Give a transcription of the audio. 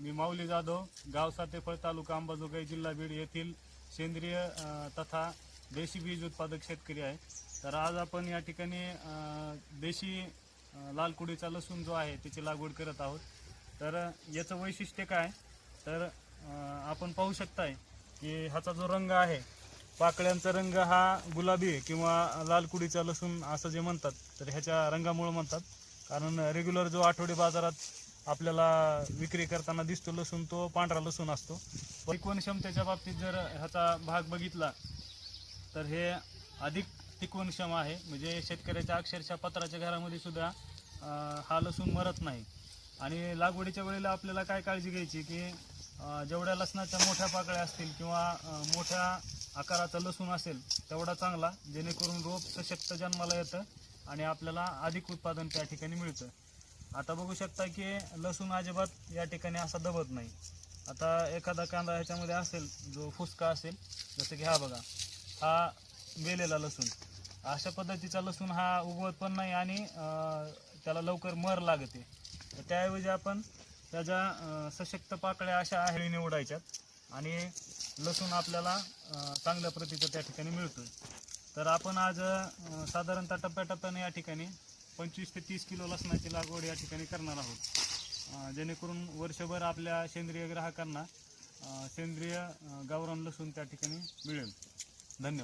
मी माऊली जाधव गाव सातेफळ तालुका अंबाजोगाई जिल्हा बीड येथील सेंद्रिय तथा देशी बीज उत्पादक शेतकरी आहे. तर आज आपण या ठिकाणी देशी लाल कुडीचा लसूण जो आहे त्याची लागवड करत आहोत. तर याचं वैशिष्ट्य काय? तर आपण पाहू शकताय की ह्याचा जो रंग आहे पाकळ्यांचा रंग हा गुलाबी किंवा लाल कुडीचा लसूण असं जे म्हणतात तर ह्याच्या रंगामुळे म्हणतात. कारण रेग्युलर जो आठवडी बाजारात आपल्याला विक्री करताना दिसतो लसूण तो पांढरा लसूण असतो. टिकवण क्षमतेच्या बाबतीत जर ह्याचा भाग बघितला तर हे अधिक टिकवणक्षम आहे. म्हणजे शेतकऱ्याच्या अक्षरशः पत्राच्या घरामध्ये सुद्धा हा लसूण मरत नाही. आणि लागवडीच्या वेळेला आपल्याला काय काळजी घ्यायची की जेवढ्या लसणाच्या मोठ्या पाकळ्या असतील किंवा मोठ्या आकाराचा लसूण असेल तेवढा चांगला जेणेकरून रोप सशक्त जन्माला येतं आणि आपल्याला अधिक उत्पादन त्या ठिकाणी मिळतं. आता बघू शकता की लसूण अजिबात या ठिकाणी असा दबत नाही. आता एखादा कांदा ह्याच्यामध्ये असेल जो फुसका असेल जसं की हा बघा हा वेलेला लसूण. अशा पद्धतीचा लसूण हा उगवत पण नाही आणि त्याला लवकर मर लागते. तर त्याऐवजी आपण त्याच्या सशक्त पाकळ्या अशा हेळी निवडायच्यात आणि लसूण आपल्याला चांगल्या प्रतीचा त्या ठिकाणी मिळतो तर आपण आज साधारणतः टप्प्याटप्प्याने या ठिकाणी पंचवीस ते तीस किलो लसणाची लागवड या ठिकाणी करणार आहोत. जेणेकरून वर्षभर आपल्या सेंद्रिय ग्राहकांना सेंद्रिय गावरान लसूण त्या ठिकाणी मिळेल. धन्यवाद.